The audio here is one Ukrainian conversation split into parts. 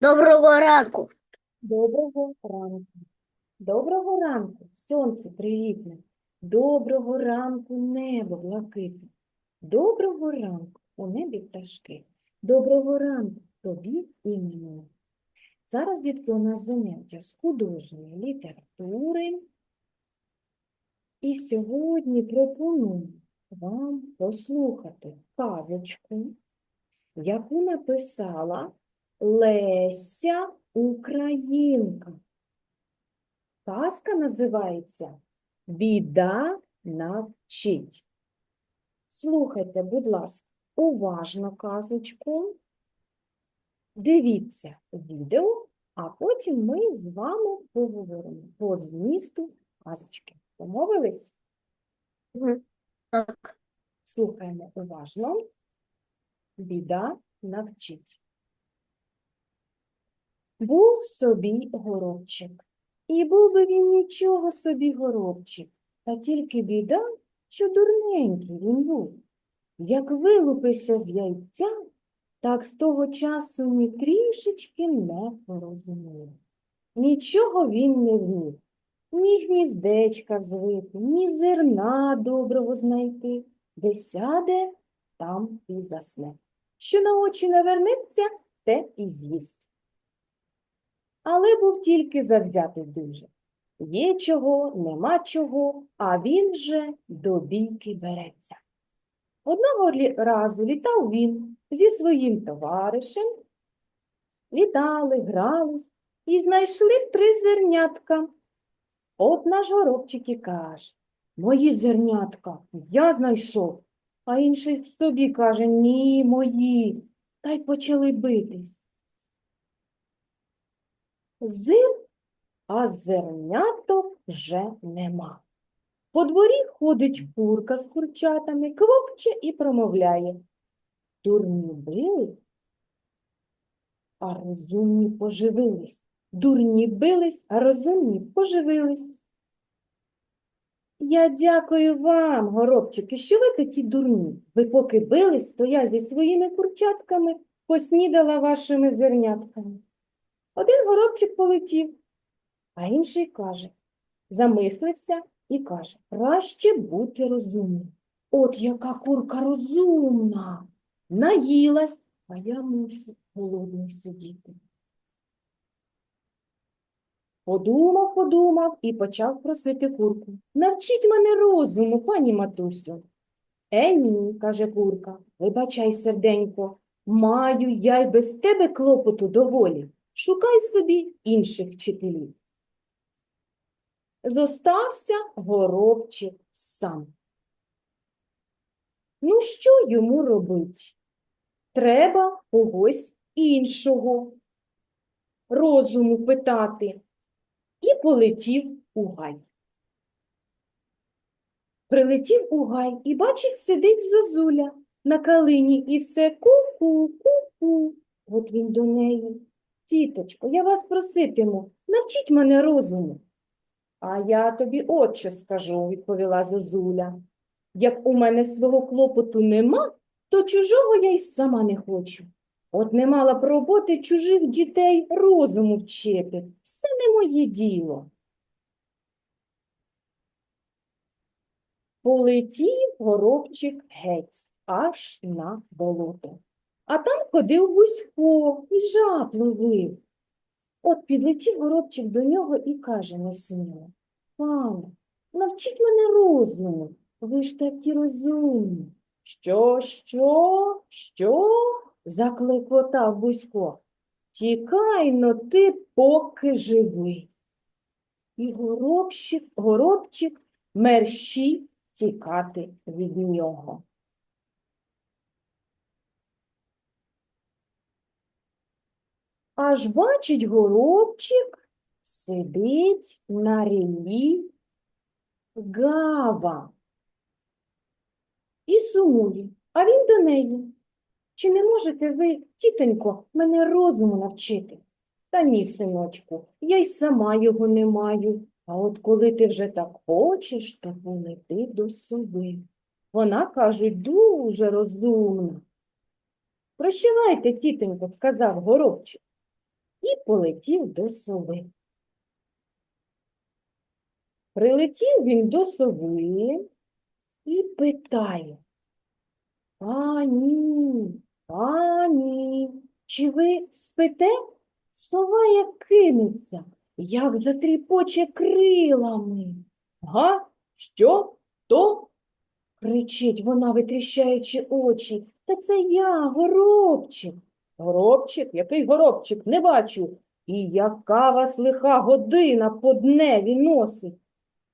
Доброго ранку. Доброго ранку. Доброго ранку, сонце привітне. Доброго ранку, небо блакитне. Доброго ранку, у небі пташки. Доброго ранку тобі і мені. Зараз, дітки, у нас заняття з художньої літератури. І сьогодні пропоную вам послухати казочку, яку написала Леся Українка. Казка називається Біда навчить. Слухайте, будь ласка, уважно казочку. Дивіться відео, а потім ми з вами поговоримо по змісту казочки. Помовились? Мгм. Так. Слухаємо уважно. Біда навчить. Був собі горобчик. І був би він нічого собі горобчик, та тільки біда, що дурненький він був. Як вилупився з яйця, так з того часу ні трішечки не порозумів. Нічого він не вмів, ні гніздечка звити, ні зерна доброго знайти, де сяде, там і засне. Що на очі навернеться, те і з'їсть. Але був тільки завзятий дуже. Є чого, нема чого, а він же до бійки береться. Одного разу літав він зі своїм товаришем, літали, грались і знайшли три зернятка. От наш горобчик і каже, мої зернятка, я знайшов, а інший собі каже, ні, мої, та й почали битись. Зим, а зерняток вже нема. По дворі ходить курка з курчатами, квокче і промовляє. Дурні били, а розумні поживились. Дурні бились, а розумні поживились. Я дякую вам, горобчики, що ви такі дурні. Ви поки бились, то я зі своїми курчатками поснідала вашими зернятками. Один горобчик полетів, а інший каже, замислився і каже, краще бути розумним. От яка курка розумна, наїлась, а я мушу голодний сидіти. Подумав, подумав і почав просити курку. Навчіть мене розуму, пані матусю. Е, ні, каже курка, вибачай, серденько, маю я й без тебе клопоту доволі. Шукай собі інших вчителів. Зостався горобчик сам. Ну, що йому робить? Треба когось іншого розуму питати. І полетів у гай. Прилетів у гай і бачить, сидить зозуля на калині і все ку-ку, ку-ку. От він до неї. Тіточко, я вас проситиму, навчіть мене розуму. А я тобі от що скажу, відповіла зозуля. Як у мене свого клопоту нема, то чужого я й сама не хочу. От не мала б роботи чужих дітей розуму вчити. Все не моє діло. Полетів горобчик геть, аж на болото. А там ходив Гусько і жаб ловив. От підлетів горобчик до нього і каже несміло, пане, навчіть мене розуму, ви ж такі розумні. Що, що, що? заклекотав Бусько. Тікай но ти поки живий. І горобчик, горобчик мерщій тікати від нього. Аж бачить горобчик, сидить на ріллі гава і сумує, а він до неї. Чи не можете ви, тітонько, мене розуму навчити? Та ні, синочку, я й сама його не маю. А от коли ти вже так хочеш, то полети до сови. Вона, кажуть, дуже розумна. Прощавайте, тітонько, сказав горобчик. І полетів до сови. Прилетів він до сови і питає. Пані, пані, чи ви спите? Сова як кинеться, як затріпоче крилами. Га? Що? То? кричить вона, витріщаючи очі. Та це я, горобчик. Горобчик? Який горобчик? Не бачу. І яка вас лиха година по дневі носить.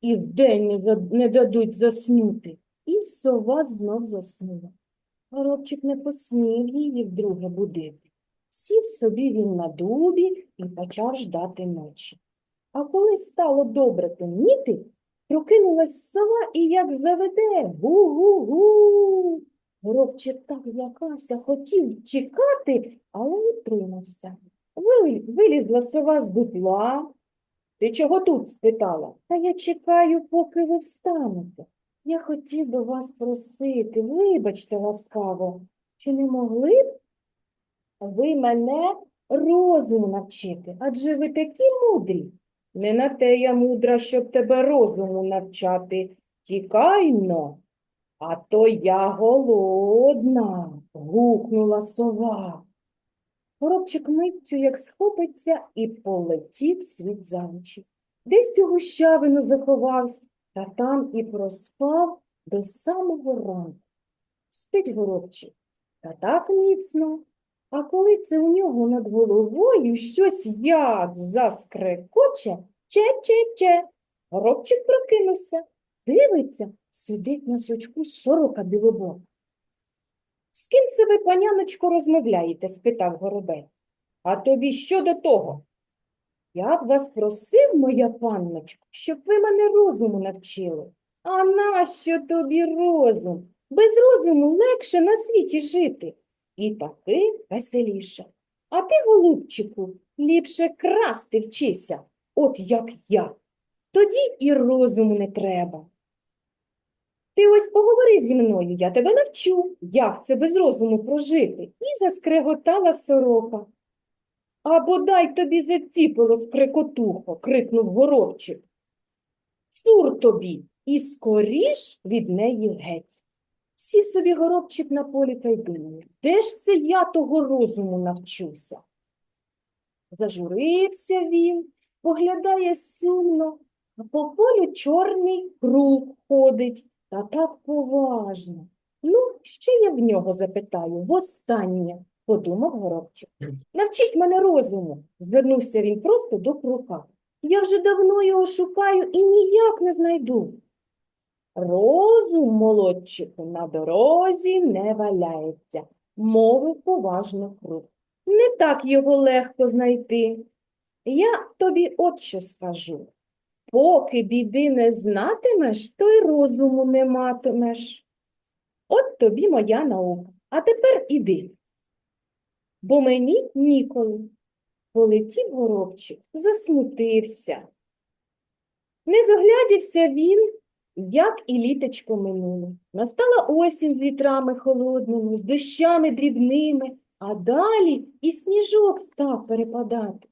І вдень не, за- не дадуть заснути. І сова знов заснула. Горобчик не посмів її вдруге будити. Сів собі він на дубі і почав ждати ночі. А коли стало добре темніти, прокинулась сова і як заведе гу-гу-гу. Горобчик так злякався, хотів тікати, але утримався. Вилізла сова з дупла. Ти чого тут? спитала. Та я чекаю, поки ви встанете. Я хотів би вас просити, вибачте ласкаво, чи не могли б ви мене розуму навчити? Адже ви такі мудрі. Не на те я мудра, щоб тебе розуму навчати. Тікайно. А то я голодна, гукнула сова. Горобчик миттю, як схопиться, і полетів світ за очі. Десь у гущавину заховався, та там і проспав до самого ранку. Спить горобчик, та так міцно. А коли це у нього над головою щось як заскрекоче, че-че-че. Горобчик прокинувся, дивиться, сидить на сучку сорока білобок. З ким це ви, паняночко, розмовляєте? спитав горобець. А тобі що до того? Я б вас просив, моя панночко, щоб ви мене розуму навчили. А нащо тобі розум? Без розуму легше на світі жити. І таки веселіше. А ти, голубчику, ліпше красти вчися, от як я. Тоді і розуму не треба. Ти ось поговори зі мною, я тебе навчу, як це без розуму прожити. І заскреготала сорока. А бодай тобі заціпило скрекотухо, крикнув горобчик. Цур тобі, і скоріш від неї геть. Сів собі горобчик на полі та й думає, де ж це я того розуму навчуся? Зажурився він, поглядає сумно, а по полю чорний круг ходить, та так поважно. Ну, що я в нього запитаю? Востаннє, подумав горобчик. Навчіть мене розуму, звернувся він просто до крука. Я вже давно його шукаю і ніяк не знайду. Розум, молодчику, на дорозі не валяється, мовив поважно круг. Не так його легко знайти. Я тобі от що скажу. Поки біди не знатимеш, то й розуму не матимеш. От тобі моя наука. А тепер іди. Бо мені ніколи. Полетів горобчик, засмутився. Не зоглядівся він, як і літочко минуло. Настала осінь з вітрами холодними, з дощами дрібними, а далі і сніжок став перепадати.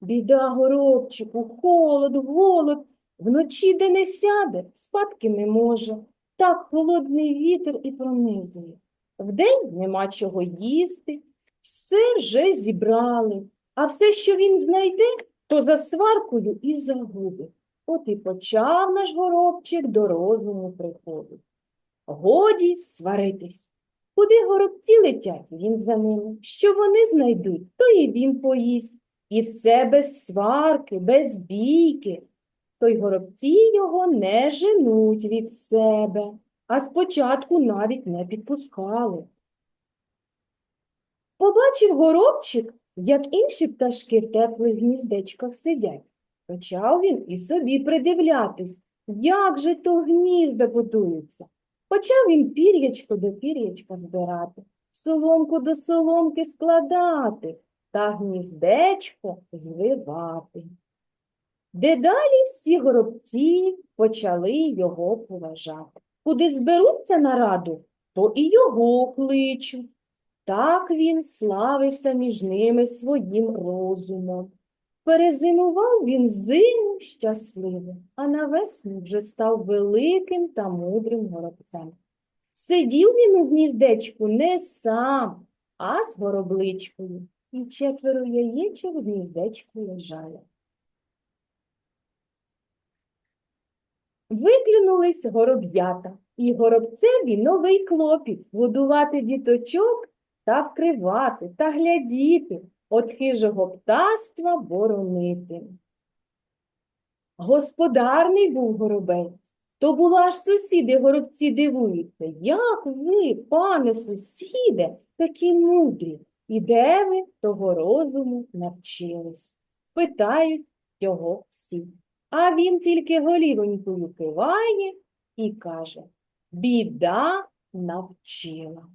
Біда горобчику, холод, голод, вночі де не сяде, спадки не може. Так холодний вітер і пронизує. Вдень нема чого їсти, все вже зібрали, а все, що він знайде, то за сваркою і загубить. От і почав наш горобчик до розуму приходить. Годі сваритись. Куди горобці летять, він за ними. Що вони знайдуть, то і він поїсть. І все без сварки, без бійки. То й горобці його не женуть від себе, а спочатку навіть не підпускали. Побачив горобчик, як інші пташки в теплих гніздечках сидять. Почав він і собі придивлятись, як же то гнізда будуються. Почав він пір'ячко до пір'ячка збирати, соломку до соломки складати та гніздечко звивати. Дедалі всі горобці почали його поважати. Куди зберуться на раду, то і його кличуть. Так він славився між ними своїм розумом. Перезимував він зиму щасливим, а навесні вже став великим та мудрим горобцем. Сидів він у гніздечку не сам, а з горобличкою, і четверо яєчок в гніздечку лежали. Виклюнулись гороб'ята, і горобцеві новий клопіт годувати діточок та вкривати, та глядіти, от хижого птаства боронити. Господарний був горобець, то було аж сусіди горобці дивуються, як ви, пане сусіде, такі мудрі, і де ви того розуму навчились? Питають його всі. А він тільки голівонькою киває і каже, біда навчила.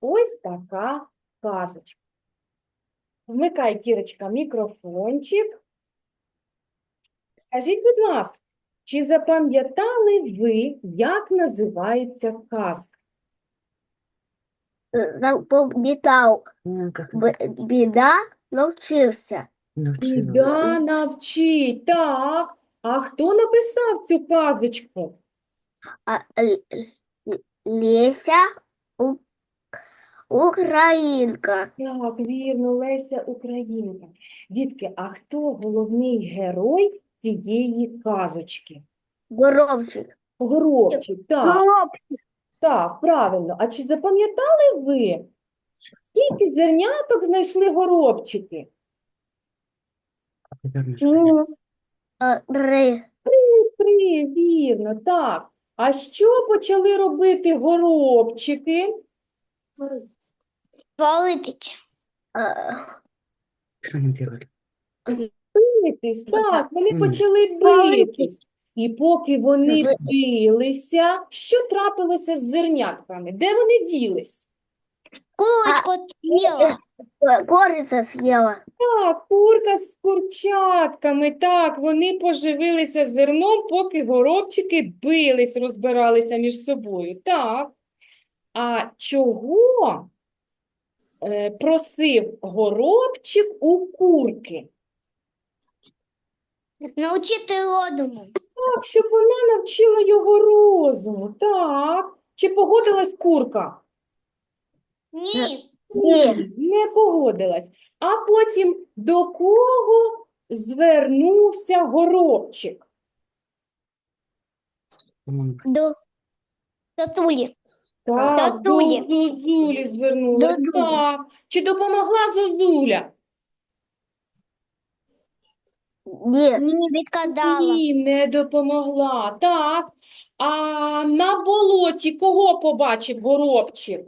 Ось така казочка. Вмикай, Кірочка, мікрофончик. Скажіть, будь ласка, чи запам'ятали ви, як називається казка? Запам'ятав. Ну, Біда навчився. Біда навчить. Так. А хто написав цю казочку? А Леся У- Українка. Так, вірно, Леся Українка. Дітки, а хто головний герой цієї казочки? Горобчик. Горобчик, так, так, правильно. А чи запам'ятали ви, скільки зерняток знайшли горобчики? А, Три. Три, вірно, так. А що почали робити горобчики? Делали? Битись, так, вони почали битись. І поки вони билися, що трапилося з зернятками? Де вони ділись? Курочку съела. Куриця з'їла. Так, курка з курчатками, так, вони поживилися зерном, поки горобчики бились, розбиралися між собою. Так. А чого е, просив горобчик у курки? Научити розуму. Так, щоб вона навчила його розуму. Так. Чи погодилась курка? Ні. Ні, не погодилась. А потім до кого звернувся горобчик? До татулі. Так, до Зозулі. До Зозулі. Так. Чи допомогла Зозуля? Ні. Не відказала. Ні, не допомогла. Так. А на болоті кого побачив горобчик?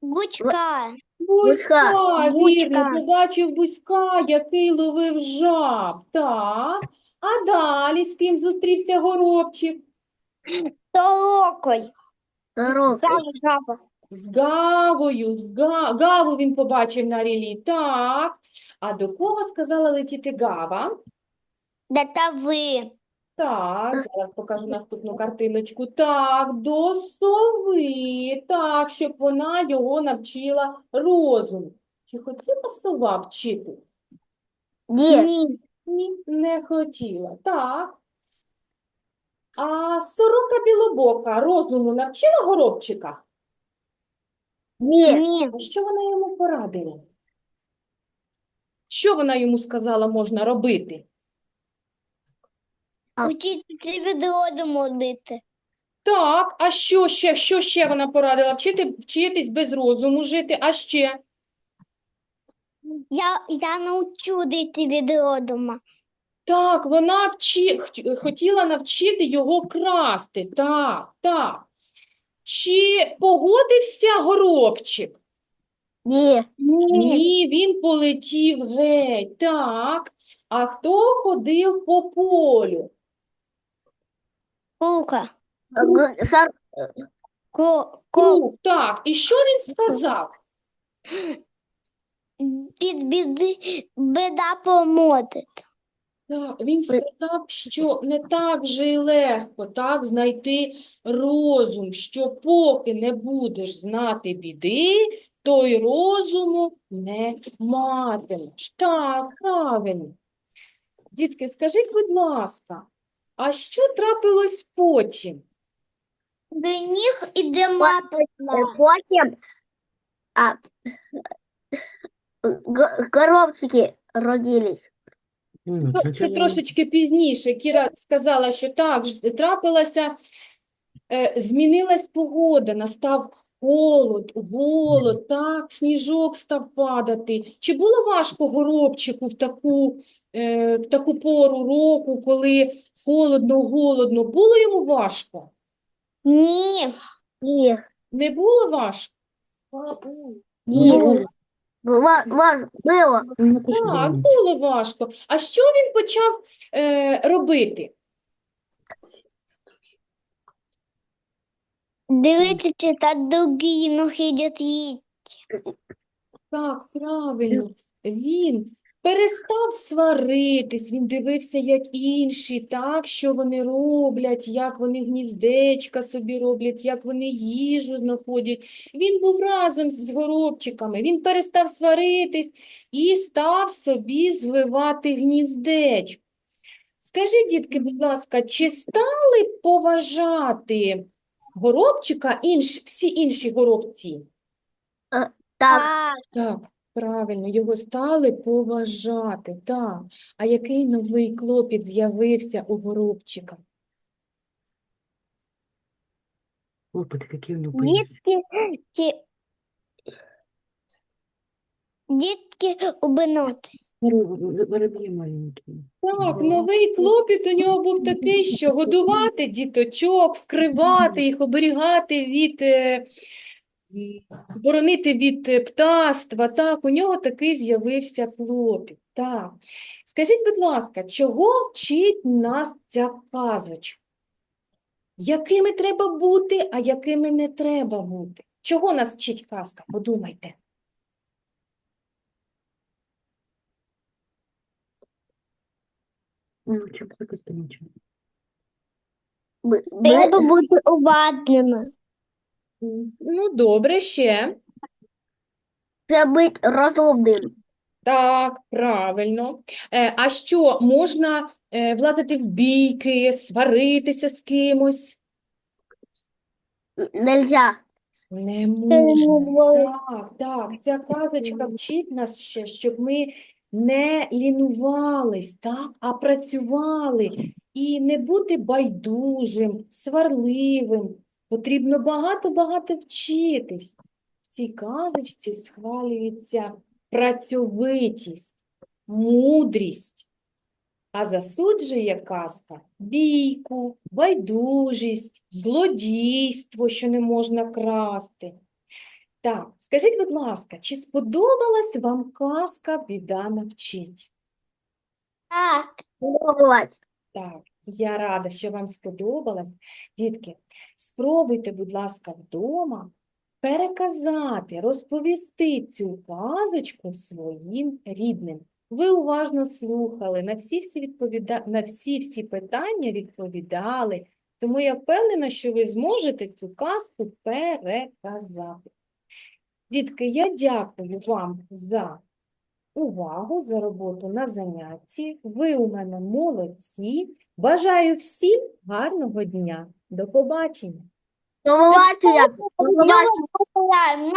Гучка. Бузька, вірно, побачив бузька, який ловив жаб. Так. А далі з ким зустрівся горобчик? Толокой. Толокой. З Гавою, з Га... Гаву він побачив на рілі. Так. А до кого сказала летіти Гава? До тави. Так, зараз покажу наступну картиночку. Так, до сови. Так, щоб вона його навчила розуму. Чи хотіла сова вчити? Ні. Ні, не хотіла. Так. А сорока білобока розуму навчила горобчика? Ні. А що вона йому порадила? Що вона йому сказала можна робити? А. Учити від розуму. Так, а що ще? Що ще вона порадила? Вчити, вчитись без розуму жити, а ще? Я, я научу дити від розуму. Так, вона вчи, хотіла навчити його красти. Так, так. Чи погодився горобчик? Ні. Ні, він полетів геть. Так. А хто ходив по полю? Кука. Ко, Круг, так. І що він сказав? від біди, біда поможе. Так, він сказав, що не так вже й легко так знайти розум, що поки не будеш знати біди, то й розуму не матимеш. Так, правильно. Дітки, скажіть, будь ласка, а що трапилось потім? До них іде мапа. Потім а, г- коробчики родились. Ну, Це трошечки пізніше. Кіра сказала, що так, ж- трапилася, змінилась погода, настав холод, голод, так, сніжок став падати. Чи було важко горобчику в таку, е, в таку пору року, коли холодно, голодно? Було йому важко? Ні. Ні, Не було важко? ні. Було. Ну, Так, було важко. А що він почав е, робити? Дивіться, читати другі, но ходять їсть. Так, правильно. Він перестав сваритись, він дивився, як інші, так, що вони роблять, як вони гніздечка собі роблять, як вони їжу знаходять. Він був разом з горобчиками, він перестав сваритись і став собі звивати гніздечко. Скажіть, дітки, будь ласка, чи стали поважати горобчика інші, всі інші горобці? Так, Так. Так, правильно, його стали поважати, так. А який новий клопіт з'явився у горобчика? Опыт, какие у. Дітки, ті... Дітки убиноти. Воро- Воробьи маленькие. Так, новий клопіт у нього був такий, що годувати діточок, вкривати їх, оберігати від, е, боронити від е, птаства. Так, у нього такий з'явився клопіт. Так. Скажіть, будь ласка, чого вчить нас ця казочка? Якими треба бути, а якими не треба бути? Чого нас вчить казка? Подумайте. Ну, чем так останется? Треба бути уважними. Ну, добре, ще. Це бути розумним. Так, правильно. Е, а що, можна е, влазити в бійки, сваритися з кимось? Нельзя. Не можна. Так, так, ця казочка вчить нас ще, щоб ми не лінувались, так, а працювали. І не бути байдужим, сварливим. Потрібно багато-багато вчитись. В цій казочці схвалюється працьовитість, мудрість, а засуджує казка бійку, байдужість, злодійство, що не можна красти. Так, скажіть, будь ласка, чи сподобалась вам казка «Біда навчить»? Так. Пробувати. Так, я рада, що вам сподобалось. Дітки, спробуйте, будь ласка, вдома переказати, розповісти цю казочку своїм рідним. Ви уважно слухали, на всі всі відповіда... на всі всі питання відповідали, тому я впевнена, що ви зможете цю казку переказати. Дітки, я дякую вам за увагу, за роботу на занятті. Ви у мене молодці. Бажаю всім гарного дня. До побачення. До побачення.